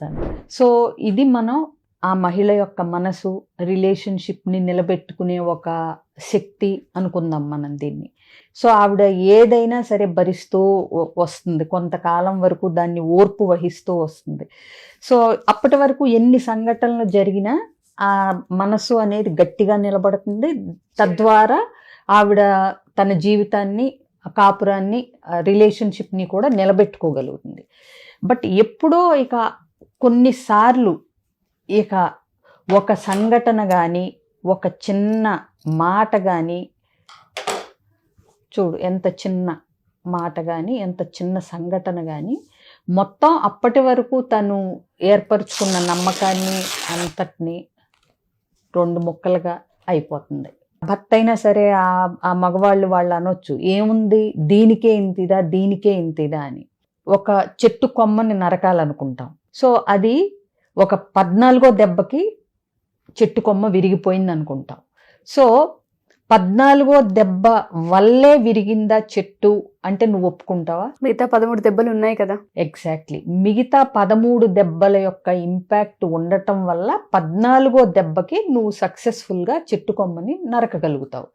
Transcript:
చేస్తాను. సో ఇది మనం ఆ మహిళ యొక్క మనసు రిలేషన్షిప్ని నిలబెట్టుకునే ఒక శక్తి అనుకుందాం మనం దీన్ని. సో ఆవిడ ఏదైనా సరే భరిస్తూ వస్తుంది. కొంతకాలం వరకు దాన్ని ఓర్పు వహిస్తూ వస్తుంది. సో అప్పటి వరకు ఎన్ని సంఘటనలు జరిగినా ఆ మనసు అనేది గట్టిగా నిలబడుతుంది. తద్వారా ఆవిడ తన జీవితాన్ని కాపురాన్ని రిలేషన్షిప్ని కూడా నిలబెట్టుకోగలుగుతుంది. బట్ ఎప్పుడో ఇక కొన్నిసార్లు ఇక ఒక సంఘటన కానీ ఒక చిన్న మాట కానీ చూడు ఎంత చిన్న మాట కానీ ఎంత చిన్న సంఘటన కానీ మొత్తం అప్పటి వరకు తను ఏర్పరచుకున్న నమ్మకాన్ని అంతటిని రెండు ముక్కలుగా అయిపోతుంది. భర్త అయినా సరే ఆ ఆ మగవాళ్ళు వాళ్ళు అనొచ్చు ఏముంది దీనికే ఇంతిదా దీనికే ఇంతిదా అని. ఒక చెట్టు కొమ్మని నరకాలనుకుంటాం. సో అది ఒక పద్నాలుగో దెబ్బకి చెట్టు కొమ్మ విరిగిపోయింది అనుకుంటాం సో పద్నాలుగో దెబ్బ వల్లే విరిగిందా చెట్టు అంటే నువ్వు ఒప్పుకుంటావా? మిగతా పదమూడు దెబ్బలు ఉన్నాయి కదా. ఎగ్జాక్ట్లీ. మిగతా పదమూడు దెబ్బల యొక్క ఇంపాక్ట్ ఉండటం వల్ల పద్నాలుగో దెబ్బకి నువ్వు సక్సెస్ఫుల్గా చెట్టు కొమ్మని నరకగలుగుతావు.